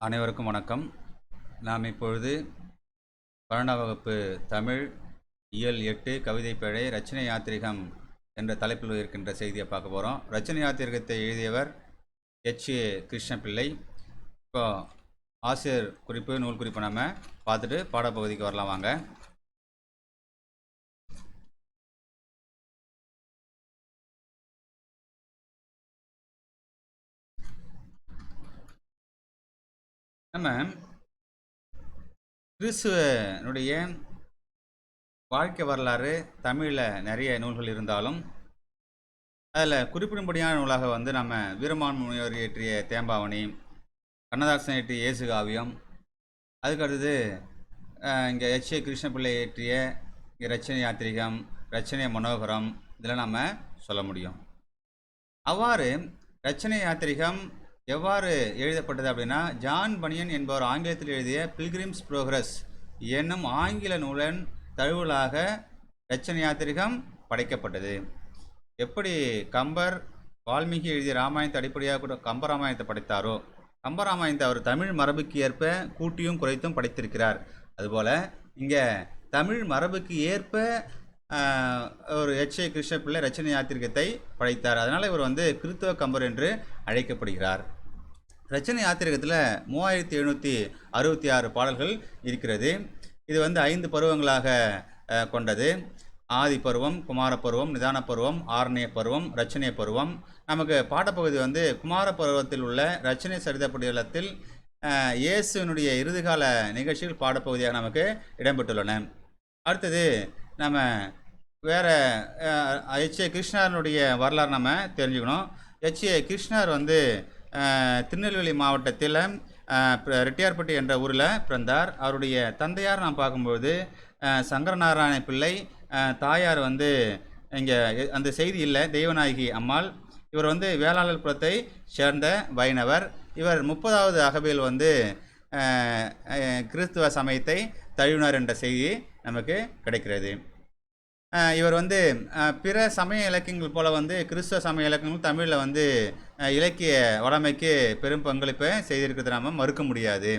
அனைவருக்கும் வணக்கம். நாம் இப்பொழுது பன்னெண்டாம் வகுப்பு தமிழ் இயல் எட்டு கவிதை பிழை ரச்சனை யாத்திரிகம் என்ற தலைப்பில் இருக்கின்ற செய்தியை பார்க்க போகிறோம் ரச்சனை யாத்திரிகத்தை எழுதியவர் ஹெச் ஏ. கிருஷ்ணபிள்ளை இப்போ ஆசிரியர் குறிப்பு நூல் குறிப்பு நம்ம பார்த்துட்டு பாடப்பகுதிக்கு வரலாம் வாங்க. நம்ம கிறிஸ்துவனுடைய வாழ்க்கை வரலாறு தமிழில் நிறைய நூல்கள் இருந்தாலும் அதில் குறிப்பிடும்படியான நூலாக வந்து நம்ம வீரமான் முனிவர் இயற்றிய தேம்பாவணி கண்ணதாசன் இயற்றிய இயேசு காவியம் அதுக்கடுத்தது இங்கே எச். ஏ. கிருஷ்ணபிள்ளை இயற்றிய இங்கே ரச்சனை யாத்திரிகம் ரச்சனை மனோகரம் இதெல்லாம் நம்ம சொல்ல முடியும். அவ்வாறு ரச்சனை யாத்திரிகம் எவ்வாறு எழுதப்பட்டது அப்படின்னா ஜான் பனியன் என்பவர் ஆங்கிலத்தில் எழுதிய பில்கிரிம்ஸ் ப்ரோக்ரஸ் என்னும் ஆங்கில நூலன் தழுவலாக ரச்சனை யாத்திரிகம் படைக்கப்பட்டது. எப்படி கம்பர் வால்மீகி எழுதிய ராமாயணத்தை அடிப்படையாக கூட கம்பராமாயணத்தை படைத்தாரோ கம்பராமாயணத்தை அவர் தமிழ் மரபுக்கு ஏற்ப கூட்டியும் குறைத்தும் படைத்திருக்கிறார். அதுபோல் இங்கே தமிழ் மரபுக்கு ஏற்ப ஒரு எச் ஏ கிருஷ்ணபிள்ளை ரச்சனை யாத்திரிகத்தை படைத்தார். அதனால் இவர் வந்து கிறித்துவ கம்பர் என்று அழைக்கப்படுகிறார். ரச்சனை யாத்திரகத்தில் மூவாயிரத்தி எழுநூற்றி அறுபத்தி ஆறு பாடல்கள் இருக்கிறது. இது வந்து ஐந்து பருவங்களாக கொண்டது. ஆதி பருவம் குமார பருவம் நிதான பருவம் ஆரணிய பருவம் ரச்சனை பருவம். நமக்கு பாடப்பகுதி வந்து குமார பருவத்தில் உள்ள ரச்சனை சரிதப்படியலத்தில் அஹ், இயேசுவினுடைய இறுதிகால நிகழ்ச்சிகள் பாடப்பகுதியாக நமக்கு இடம்பெற்றுள்ளன. அடுத்தது நம்ம வேற எச். ஏ. கிருஷ்ணாரனுடைய வரலாறு நம்ம தெரிஞ்சுக்கணும். எச். ஏ. கிருஷ்ணர் வந்து திருநெல்வேலி மாவட்டத்தில் ரெட்டியார்பட்டி என்ற ஊரில் பிறந்தார். அவருடைய தந்தையார் நான் பார்க்கும்போது சங்கரநாராயண பிள்ளை தாயார் வந்து இங்கே அந்த செய்தி இல்லை தெய்வநாயகி அம்மாள். இவர் வந்து வேளாளர் குலத்தை சேர்ந்த வைணவர். இவர் முப்பதாவது அகவையில் வந்து கிறிஸ்துவ சமயத்தை தழுவினார் என்ற செய்தி நமக்கு கிடைக்கிறது. இவர் வந்து பிற சமய இலக்கியங்கள் போல வந்து கிறிஸ்துவ சமய இலக்கியங்களும் தமிழில் வந்து இலக்கிய வளமைக்கு பெரும் பங்களிப்பை செய்திருக்கிறது நாம் மறுக்க முடியாது.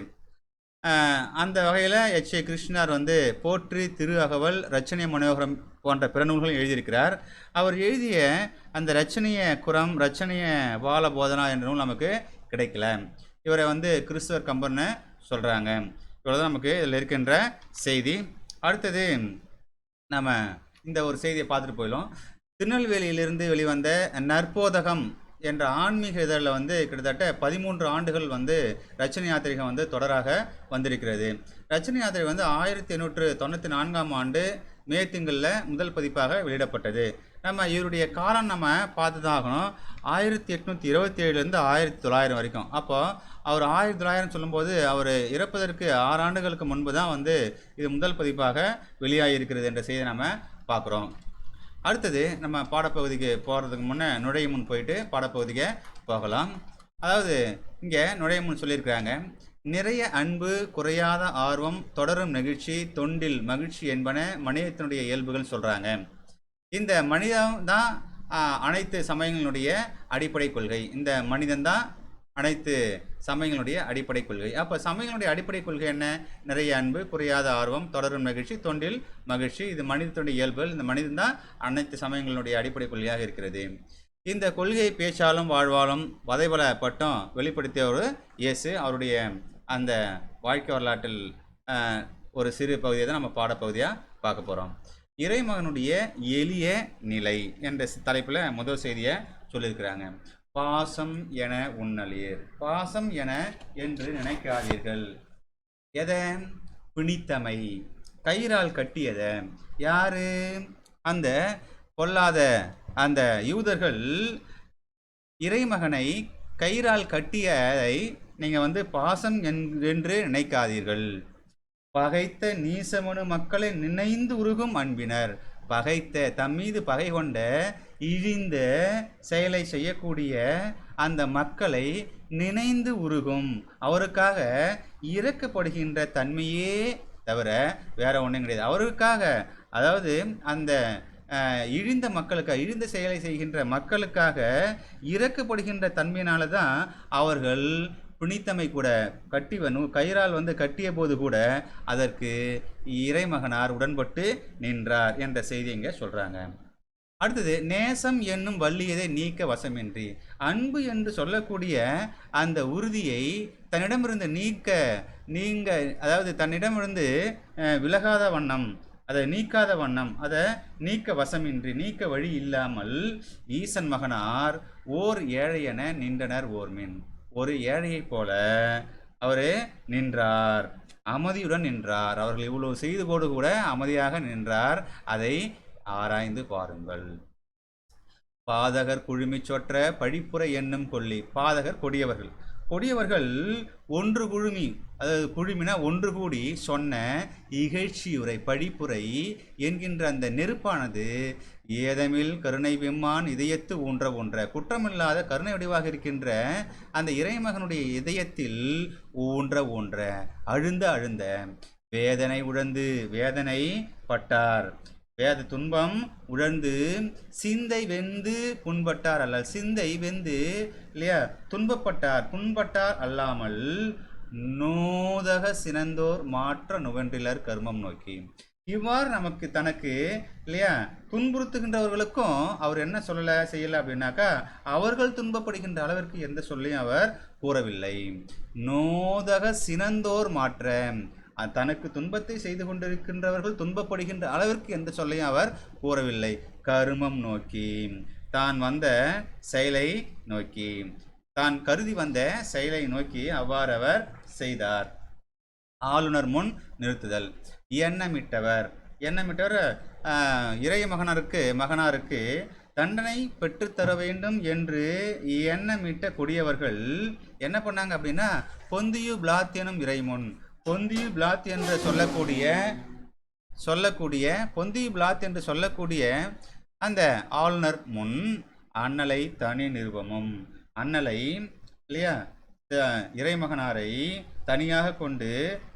அந்த வகையில் எச். ஏ. கிருஷ்ணார் வந்து போற்றி திரு அகவல் ரச்சனை மனோகரம் போன்ற பிற நூல்களும் எழுதியிருக்கிறார். அவர் எழுதிய அந்த ரச்சனைய குரம் ரச்சனைய பால போதனா என்ற நூல் நமக்கு கிடைக்கல. இவரை வந்து கிறிஸ்துவர் கம்பர்னு சொல்கிறாங்க இவ்வளோதான் நமக்கு இதில் இருக்கின்ற செய்தி. அடுத்தது நம்ம இந்த ஒரு செய்தியை பார்த்துட்டு போயிடும் திருநெல்வேலியிலிருந்து வெளிவந்த நற்போதகம் என்ற ஆன்மீக இதழில் வந்து கிட்டத்தட்ட பதிமூன்று ஆண்டுகள் வந்து ரச்சனை யாத்திரிகம் வந்து தொடராக வந்திருக்கிறது. ரச்சனை யாத்திரை வந்து ஆயிரத்தி எண்ணூற்று தொண்ணூற்றி நான்காம் ஆண்டு மே திங்களில் முதல் பதிப்பாக வெளியிடப்பட்டது. நம்ம இவருடைய காலம் நம்ம பார்த்து தான் ஆகணும். ஆயிரத்தி எட்நூற்றி இருபத்தி ஏழுலேருந்து ஆயிரத்தி தொள்ளாயிரம் வரைக்கும். அப்போ அவர் ஆயிரத்தி தொள்ளாயிரம் சொல்லும்போது அவர் இறப்பதற்கு ஆறு ஆண்டுகளுக்கு முன்பு தான் வந்து இது முதல் பதிப்பாக வெளியாகியிருக்கிறது என்ற செய்தியை நம்ம பார்க்குறோம். அடுத்தது நம்ம பாடப்பகுதிக்கு போகிறதுக்கு முன்னே நுழைய முன் போயிட்டு பாடப்பகுதிக்கு போகலாம். அதாவது இங்கே நுழைய முன் சொல்லியிருக்கிறாங்க நிறைய அன்பு குறையாத ஆர்வம் தொடரும் நெகிழ்ச்சி தொண்டில் மகிழ்ச்சி என்பன மனிதத்தினுடைய இயல்புகள் சொல்கிறாங்க இந்த மனிதன் தான் அனைத்து சமயங்களுடைய அடிப்படை கொள்கை. இந்த மனிதன் தான் அனைத்து சமயங்களுடைய அடிப்படை கொள்கை. அப்போ சமயங்களுடைய அடிப்படை கொள்கை என்ன? நிறைய அன்பு குறையாத ஆர்வம் தொடரும் மகிழ்ச்சி தொண்டில் மகிழ்ச்சி. இது மனிதனுடைய இயல்புகள். இந்த மனிதன் தான் அனைத்து சமயங்களுடைய அடிப்படை கொள்கையாக இருக்கிறது. இந்த கொள்கை பேச்சாலும் வாழ்வாலும் வதைபலப்பட்டும் வெளிப்படுத்திய ஒரு இயேசு. அவருடைய அந்த வாழ்க்கை வரலாற்றில் ஒரு சிறு பகுதியை தான் நம்ம பாடப்பகுதியாக பார்க்க போகிறோம் இறைமகனுடைய எளிய நிலை என்ற தலைப்பில் முதல் செய்தியை சொல்லியிருக்கிறாங்க. பாசம் என உண்ணலீர். பாசம் என என்று நினைக்காதீர்கள். எதை? பிணித்தமை. கயிறால் கட்டியத. யாரு? அந்த பொல்லாத அந்த யூதர்கள் இறைமகனை கயிறால் கட்டியதை நீங்கள் வந்து பாசம் என்- என்று நினைக்காதீர்கள். பகைத்த நீசமனு மக்களை நினைந்து உருகும் அன்பினர். பகைத்த தம் மீது பகை கொண்ட இழிந்த செயலை செய்யக்கூடிய அந்த மக்களை நினைந்து உருகும். அவருக்காக இறக்கப்படுகின்ற தன்மையே தவிர வேற ஒன்றும் கிடையாது. அவருக்காக அதாவது அந்த இழிந்த மக்களுக்காக இழிந்த செயலை செய்கின்ற மக்களுக்காக இறக்கப்படுகின்ற தன்மையினால தான் அவர்கள் பிணித்தமை கூட கட்டி வ- கயிறால் வந்து கட்டிய போது கூட அதற்கு இறைமகனார் உடன்பட்டு நின்றார் என்ற செய்தி இங்கே சொல்கிறாங்க அடுத்தது நேசம் என்னும் வள்ளியதை நீக்க வசமின்றி. அன்பு என்று சொல்லக்கூடிய அந்த உறுதியை தன்னிடமிருந்து நீக்க நீங்க அதாவது தன்னிடமிருந்து விலகாத வண்ணம் அதை நீக்காத வண்ணம் அதை நீக்க வசமின்றி நீக்க வழி இல்லாமல் ஈசன் மகனார் ஓர் ஏழையென நின்றனர் ஓர்மின். ஒரு ஏழையைப் போல அவர் நின்றார். அமைதியுடன் நின்றார். அவர்கள் இவ்வளவு செய்து போடு கூட அமைதியாக நின்றார். அதை ஆராய்ந்து பாருங்கள். பாதகர் குழுமிச் சொற்ற பழிப்புரை என்னும் கொல்லி பாதகர் கொடியவர்கள். கொடியவர்கள் ஒன்று குழுமி அதாவது குழுமினா ஒன்று கூடி சொன்ன இகழ்ச்சியுரை பழிப்புரை என்கின்ற அந்த நெருப்பானது ஏதமில் கருணை விம்மான் இதயத்து ஊன்ற ஒன்ற குற்றமில்லாத கருணை வடிவாக இருக்கின்ற அந்த இறைமகனுடைய இதயத்தில் ஊன்ற ஊன்ற அழுந்த அழுந்த வேதனை உழந்து வேதனை பட்டார். வேத துன்பம் உழந்து சிந்தை வெந்து புண்பட்டார் அல்ல சிந்தை வெந்து இல்லையா? துன்பப்பட்டார் புண்பட்டார் அல்லாமல் நோதக சினந்தோர் மாற்ற நுகன்றிலர் கர்மம் நோக்கி. இவ்வாறு நமக்கு தனக்கு இல்லையா? துன்புறுத்துகின்றவர்களுக்கும் அவர் என்ன சொல்லலை செய்யலை அப்படின்னாக்கா அவர்கள் துன்பப்படுகின்ற அளவிற்கு எந்த சொல்லையும் அவர் கூறவில்லை. நோதக சினந்தோர் மாற்ற தனக்கு துன்பத்தை செய்து கொண்டிருக்கின்றவர்கள் துன்பப்படுகின்ற அளவிற்கு எந்த சொல்லையும் அவர் கூறவில்லை. கருமம் நோக்கி. தான் வந்த செயலை நோக்கி. தான் கருதி வந்த செயலை நோக்கி அவ்வாறு அவர் செய்தார். ஆளுநர் முன் நிறுத்துதல். எண்ணமிட்டவர். எண்ணமிட்டவர் இறைய மகனாருக்கு மகனாருக்கு தண்டனை பெற்றுத்தர வேண்டும் என்று எண்ணமிட்ட கொடியவர்கள் என்ன பண்ணாங்க அப்படின்னா பொந்தியு பிளாத்தியனும் இறைமுன். பொந்தியு பிளாத் என்று சொல்லக்கூடிய சொல்லக்கூடிய பொந்தி பிளாத் என்று சொல்லக்கூடிய அந்த ஆளுநர் முன் அண்ணலை தனி நிருபமும் அண்ணலை இல்லையா இறைமகனாரை தனியாக கொண்டு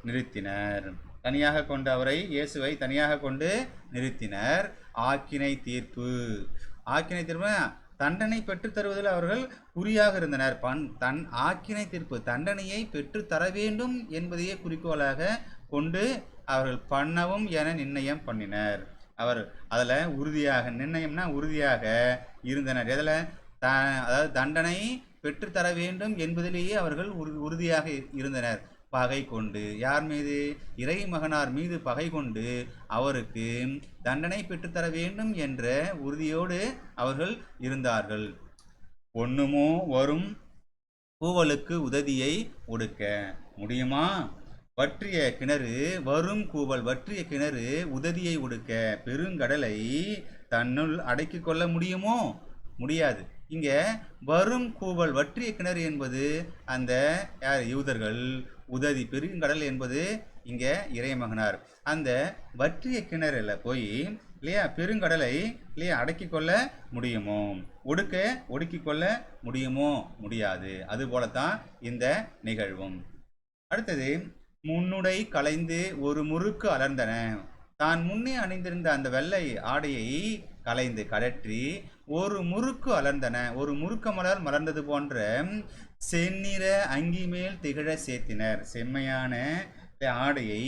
நிறுத்தினர். தனியாக கொண்டு அவரை இயேசுவை தனியாக கொண்டு நிறுத்தினர். ஆக்கினை தீர்ப்பு. ஆக்கினை தீர்ப்பு தண்டனை பெற்றுத் தருவதில் அவர்கள் குறியாக இருந்தனர். பண் தன் ஆக்கினை தீர்ப்பு தண்டனையை பெற்றுத் தர வேண்டும் என்பதையே குறிக்கோளாக கொண்டு அவர்கள் பண்ணவும் என நிர்ணயம் பண்ணினர். அவர் அதில் உறுதியாக நிர்ணயம்னா உறுதியாக இருந்தனர். இதில் த அதாவது தண்டனை பெற்றுத்தர வேண்டும் என்பதிலேயே அவர்கள் உறு உறுதியாக இருந்தனர். பகை கொண்டு யார் மீது? இறை மகனார் மீது பகை கொண்டு அவருக்கு தண்டனை பெற்றுத்தர வேண்டும் என்ற உறுதியோடு அவர்கள் இருந்தார்கள். ஒண்ணுமோ வரும் கூவலுக்கு உதவியை ஒடுக்க முடியுமா? வற்றிய கிணறு வரும் கூவல் வற்றிய கிணறு உதவியை ஒடுக்க பெருங்கடலை தன்னுள் அடக்கிக் கொள்ள முடியுமோ? முடியாது. இங்கே வரும் கூவல் வற்றிய கிணறு என்பது அந்த யார்? யூதர்கள். உதவி பெருங்கடல் என்பது இங்கே இறைமகனார் அந்த வற்றிய கிணறில் போய் இல்லையா பெருங்கடலை இல்லையா அடக்கி கொள்ள முடியுமோ? ஒடுக்க ஒடுக்கிக் கொள்ள முடியுமோ? முடியாது. அதுபோலத்தான் இந்த நிகழ்வும். அடுத்தது முன்னுடை கலைந்து ஒரு முறுக்கு அலர்ந்தன. தான் முன்னே அணிந்திருந்த அந்த வெள்ளை ஆடையை கலைந்து கடற்றி ஒரு முறுக்கு அலர்ந்தன ஒரு முறுக்க மலர் மலர்ந்தது போன்ற செந்நிற அங்கி மேல் திகழ சேர்த்தினர். செம்மையான ஆடையை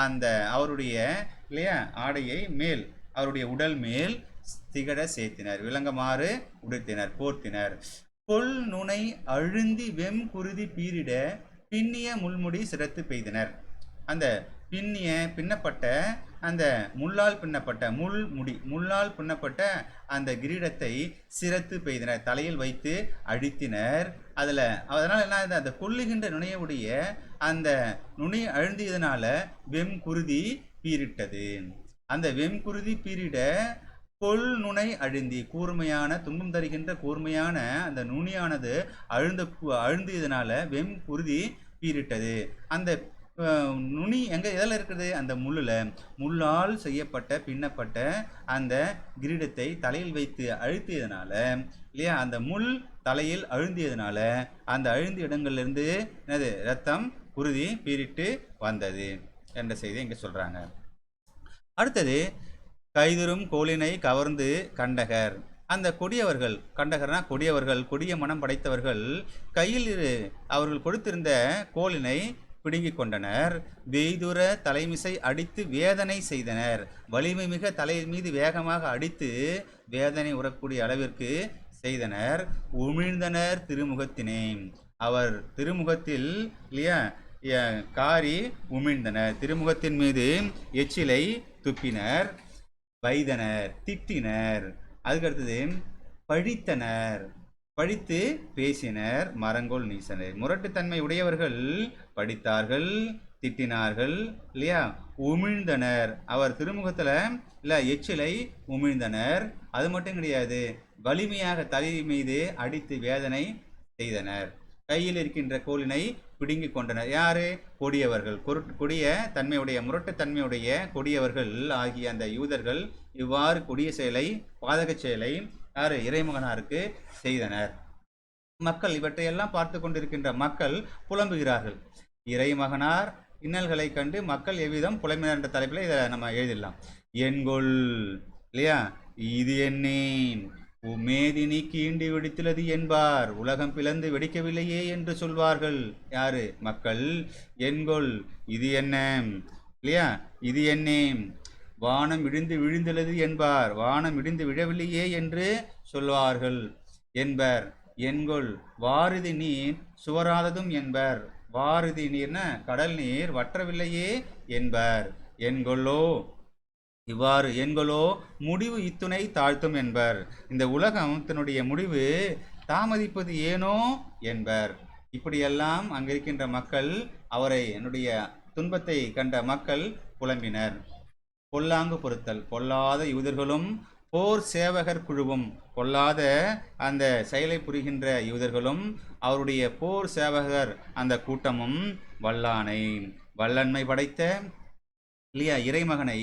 அந்த அவருடைய இல்லையா ஆடையை மேல் அவருடைய உடல் மேல் திகழ சேர்த்தினர். விளங்கமாறு உடுத்தினர் போர்த்தினர். கொல் நுனை அழுந்தி வெம் குருதி பீரிட பின்னிய முள்முடி சிரத்து பெய்தனர். அந்த பின்னிய பின்னப்பட்ட அந்த முள்ளால் பின்னப்பட்ட முள் முடி முள்ளால் பின்னப்பட்ட அந்த கிரீடத்தை சிரத்து பெய்தனர் தலையில் வைத்து அழித்தினர். அதில் அதனால் என்ன ஆகுது? அந்த கொல்லுகின்ற நுனையுடைய அந்த நுனி அழுந்தியதனால வெம் குருதி பீரிட்டது அந்த வெம் குருதி பீரிட கொல் நுனை அழுந்தி கூர்மையான துன்பம் தருகின்ற கூர்மையான அந்த நுனியானது அழுந்த கு- அழுந்தியதனால வெம் குருதி பீரிட்டது அந்த நுனி எங்க எதில் இருக்குது? அந்த முள்ளுல. முள்ளால் செய்யப்பட்ட பின்னப்பட்ட அந்த கிரீடத்தை தலையில் வைத்து அழுத்தியதுனால இல்லையா? அந்த முள் தலையில் அழுந்தியதுனால அந்த அழுந்த இடங்கள்லேருந்து என்னது? ரத்தம் குருதி பீரிட்டு வந்தது என்ற செய்தி இங்கே சொல்கிறாங்க அடுத்தது கைதரும் கோலினை கவர்ந்து கண்டகர். அந்த கொடியவர்கள் கண்டகர்னா கொடியவர்கள் கொடிய மனம் படைத்தவர்கள் கையில் இரு- அவர்கள் கொடுத்திருந்த கோலினை பிடுங்கிக் கொண்டனர் வெய்துர தலைமிசை அடித்து வேதனை செய்தனர். வலிமை மிக தலை மீது வேகமாக அடித்து வேதனை உறக்கூடிய அளவிற்கு செய்தனர். உமிழ்ந்தனர் திருமுகத்தினே. அவர் திருமுகத்தில் இல்லையா? காரி உமிழ்ந்தனர். திருமுகத்தின் மீது எச்சிலை துப்பினர் வைதனர் திட்டினர். அதுக்கடுத்தது பழித்தனர். பழித்து பேசினர். மரங்கோல் நீசனர் முரட்டுத்தன்மை உடையவர்கள் படித்தார்கள் திட்டினார்கள் இல்லையா? உமிழ்ந்தனர். அவர் திருமுகத்தில் இல்லை எச்சிலை உமிழ்ந்தனர். அது மட்டும் கிடையாது வலிமையாக தலை மீது அடித்து வேதனை செய்தனர். கையில் இருக்கின்ற கோலினை பிடுங்கிக் கொண்டனர். யாரு? கொடியவர்கள். கொரு- கொடிய தன்மையுடைய முரட்டுத்தன்மையுடைய கொடியவர்கள் ஆகிய அந்த யூதர்கள் இவ்வாறு கொடிய செயலை பாதகச் செயலை யாரு? இறைமகனாருக்கு செய்தனர். மக்கள் இவற்றையெல்லாம் பார்த்து கொண்டிருக்கின்ற மக்கள் புலம்புகிறார்கள். இறைமகனார் இன்னல்களை கண்டு மக்கள் எவ்விதம் புலம்பினர் என்ற தலைப்பில் இதை நம்ம எழுதிடலாம். என்கொள் இல்லையா? இது என்னேன்? உமேதினி கீண்டி வெடித்துள்ளது என்பார். உலகம் பிளந்து வெடிக்கவில்லையே என்று சொல்வார்கள். யாரு? மக்கள். என்கொள் இது என்ன இல்லையா? இது என்னேம் வானம் இடிந்து விழுந்துள்ளது என்பார். வானம் இடிந்து விழவில்லையே என்று சொல்வார்கள் என்பர். என்கொள் வாரிதி நீர் சுவராததும் என்பர். வாரிதி நீர்ன கடல் நீர் வற்றவில்லையே என்பர். என்கொள்ளோ இவ்வாறு என்களோ முடிவு இத்துணை தாழ்த்தும் என்பர். இந்த உலகம் தன்னுடைய முடிவு தாமதிப்பது ஏனோ என்பர். இப்படியெல்லாம் அங்கிருக்கின்ற மக்கள் அவரை என்னுடைய துன்பத்தை கண்ட மக்கள் புலம்பினர். பொல்லாங்கு பொருத்தல் பொல்லாத யூதர்களும் போர் சேவகர் குழுவும் கொல்லாத அந்த செயலை புரிகின்ற யூதர்களும் அவருடைய போர் சேவகர் அந்த கூட்டமும் வல்லானை வல்லன்மை படைத்த இல்லையா இறைமகனை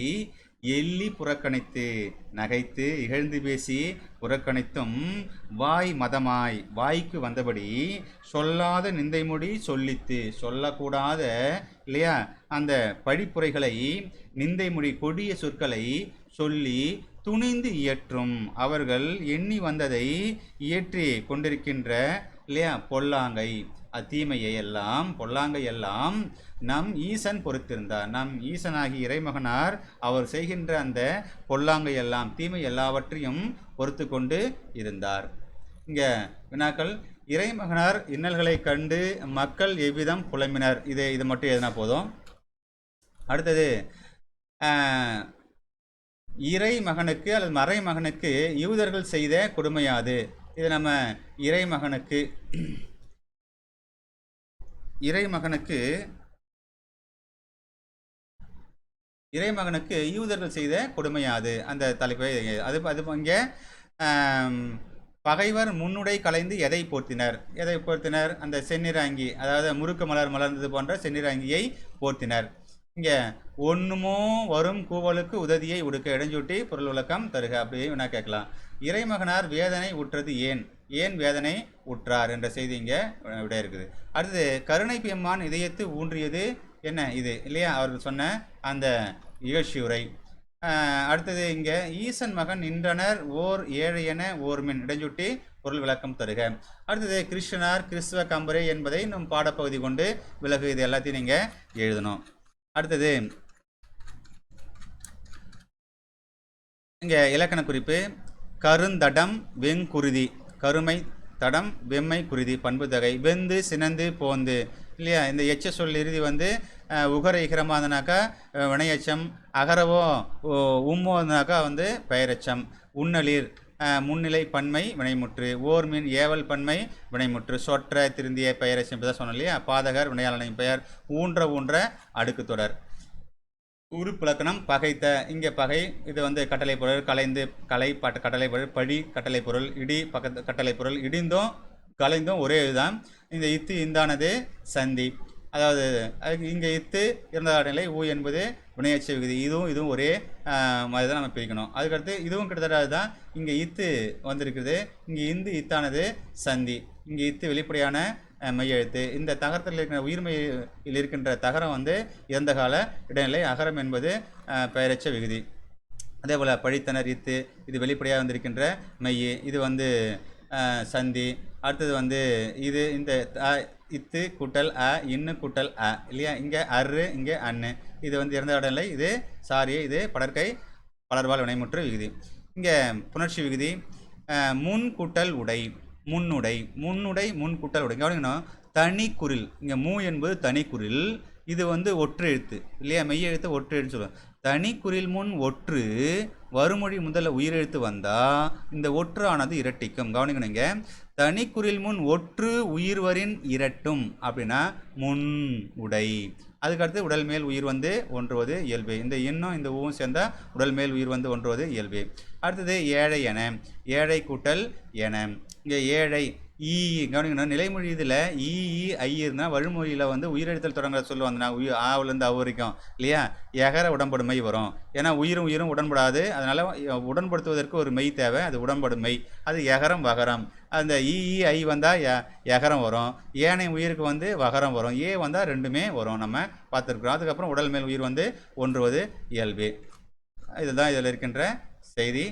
எள்ளி புறக்கணித்து நகைத்து இகழ்ந்து பேசி புறக்கணித்தும் வாய் மதமாய் வாய்க்கு வந்தபடி சொல்லாத நிந்தைமொழி சொல்லித்து சொல்லக்கூடாத இல்லையா அந்த பழிப்புரைகளை நிந்தைமொழி கொடிய சொற்களை சொல்லி துணிந்து இயற்றும். அவர்கள் எண்ணி வந்ததை இயற்றி கொண்டிருக்கின்ற இல்லையா பொல்லாங்கை. அத்தீமையை எல்லாம் பொல்லாங்கை எல்லாம் நம் ஈசன் பொறுத்திருந்தார். நம் ஈசனாகி இறைமகனார் அவர் செய்கின்ற அந்த பொல்லாங்கை எல்லாம் தீமை எல்லாவற்றையும் பொறுத்து கொண்டு இருந்தார். இங்கே வினாக்கள் இறைமகனார் இன்னல்களை கண்டு மக்கள் எவ்விதம் புலம்பினர்? இது இது மட்டும் எதுனா போதும். அடுத்தது இறை மகனுக்கு அல்லது மறை மகனுக்கு யூதர்கள் செய்த கொடுமையாது. இது நம்ம இறைமகனுக்கு இறைமகனுக்கு இறைமகனுக்கு யூதர்கள் செய்த கொடுமையாது. அந்த தலைப்பை அது அது இங்கே பகைவர் முன்னுடை கலைந்து எதை போர்த்தினர்? எதை போர்த்தினர்? அந்த செந்நிறாங்கி அதாவது முறுக்கு மலர் மலர்ந்தது போன்ற செந்நிறாங்கியை போர்த்தினர். இங்கே ஒன்றுமோ வரும் கூவலுக்கு உதவியை உடுக்க இடஞ்சூட்டி பொருள் விளக்கம் தருக அப்படியே வேணா கேட்கலாம். இறைமகனார் வேதனை உற்றது ஏன்? ஏன் வேதனை உற்றார்? என்ற செய்தி இங்கே விட இருக்குது. அடுத்தது கருணை பெம்மான் இதயத்து ஊன்றியது என்ன இது? இல்லையா? அவர்கள் சொன்ன அந்த இகழ்ச்சியுரை. உரை அடுத்தது இங்கே ஈசன் மகன் நின்றனர் ஓர் ஏழையன ஓர் மின் இடஞ்சுட்டி பொருள் விளக்கம் தருக. அடுத்தது கிருஷ்ணனார் கிறிஸ்துவ கம்பரே என்பதை நம் பாடப்பகுதி கொண்டு விலகு இது எல்லாத்தையும் நீங்கள் எழுதணும். அடுத்தது இங்கே இலக்கண குறிப்பு கருந்தடம் வெங்குருதி கருமை தடம் வெம்மை குருதி பண்பு தகை வெந்து சினந்து போந்து இல்லையா? இந்த எச்ச சொல் இறுதி வந்து உகர இகரமாக இருந்தனாக்கா வினையச்சம் அகரவோ உம்மோனாக்கா உம்மோ வந்து பெயரச்சம் உன்னளிர் முன்னிலை பன்மை வினைமுற்று ஓர்மின் ஏவல் பன்மை வினைமுற்று சொற்ற திருந்திய பெயரை இப்போ தான் சொன்னோம் இல்லையா? பாதகர் வினையாளனின் பெயர் ஊன்ற ஊன்ற அடுக்கு தொடர். உருப்பிலக்கணம் பகைத்த இங்கே பகை இது வந்து கட்டளை பொருள் கலைந்து கலை பட்ட கட்டளை பொருள் பழி கட்டளை பொருள் இடி பக்கத்து கட்டளை பொருள் இடிந்தும் கலைந்தும் ஒரே இதுதான். இந்த இத்து இந்தானது சந்தி. அதாவது அதுக்கு இங்கே இத்து இரண்டாவது நிலை ஊ என்பது வினையச்ச விகுதி. இதுவும் இதுவும் ஒரே மாதிரி தான் நம்ம பிரிக்கணும். அதுக்கடுத்து இதுவும் கிட்டத்தட்ட அதுதான் இங்கே இத்து வந்திருக்குது இங்கே இந்து இத்தானது சந்தி. இங்கே இத்து வெளிப்படையான மையெழுத்து. இந்த தகரத்தில் இருக்கிற உயிர்மையில் இருக்கின்ற தகரம் வந்து இறந்த கால இடைநிலை. அகரம் என்பது பெயரச்ச விகுதி. அதே போல் பழித்தனர் இத்து இது வெளிப்படையாக வந்திருக்கின்ற மெய். இது வந்து சந்தி. அடுத்தது வந்து இது இந்த இத்து கூட்டல் அ இன்னு கூட்டல் அ இல்லையா? இங்கே அரு இங்கே அன்னு. இது வந்து இறந்த இடம்லை இது சாரி இது படற்கை பலர்வால் வினைமுற்று விகுதி. இங்கே புணர்ச்சி விகுதி. முன் கூட்டல் உடை முன்னுடை முன்னுடை முன் கூட்டல் உடை. கவனிக்கணும் தனி குரில். இங்கே மூ என்பது தனி குரில். இது வந்து ஒற்று எழுத்து இல்லையா? மெய் எழுத்து ஒற்று எழுத்து சொல்லுவோம் தனி குரில் முன் ஒற்று வறுமொழி முதல்ல உயிரெழுத்து வந்தால் இந்த ஒற்று ஆனது இரட்டிக்கும். கவனிக்கணும் இங்கே. தனி குரில் முன் ஒற்று உயிர்வரின் இரட்டும் அப்படின்னா முன் உடை. அதுக்கடுத்து உடல் மேல் உயிர் வந்து ஒன்றுவது இயல்பு. இந்த இன்னும் இந்த ஊவும் சேர்ந்தால் உடல் மேல் உயிர் வந்து ஒன்றுவது இயல்பு. அடுத்தது ஏழை என. ஏழை கூட்டல் என. இங்கே ஏழை ஈ கவனிக்கணும். நிலைமொழி இதில் ஈ ஐ இருந்தால் வழிமொழியில் வந்து உயிரெழுத்தல் தொடங்குற சொல்லு வந்து நான் உயிர் ஆவிலேருந்து அவ வரைக்கும் இல்லையா? எகர உடன்படுமை வரும். ஏன்னா உயிரும் உயிரும் உடன்படாது. அதனால் உடன்படுத்துவதற்கு ஒரு மெய் தேவை. அது உடன்படுமை. அது எகரம் வகரம். அந்த இஇஐ ஐ வந்தால் எ எகரம் வரும். ஏனைய உயிருக்கு வந்து வகரம் வரும். ஏ வந்தால் ரெண்டுமே வரும். நம்ம பார்த்துருக்குறோம். அதுக்கப்புறம் உடல் மேல் உயிர் வந்து ஒன்றுவது இயல்பு. இதுதான் இதில் இருக்கின்ற செய்தி.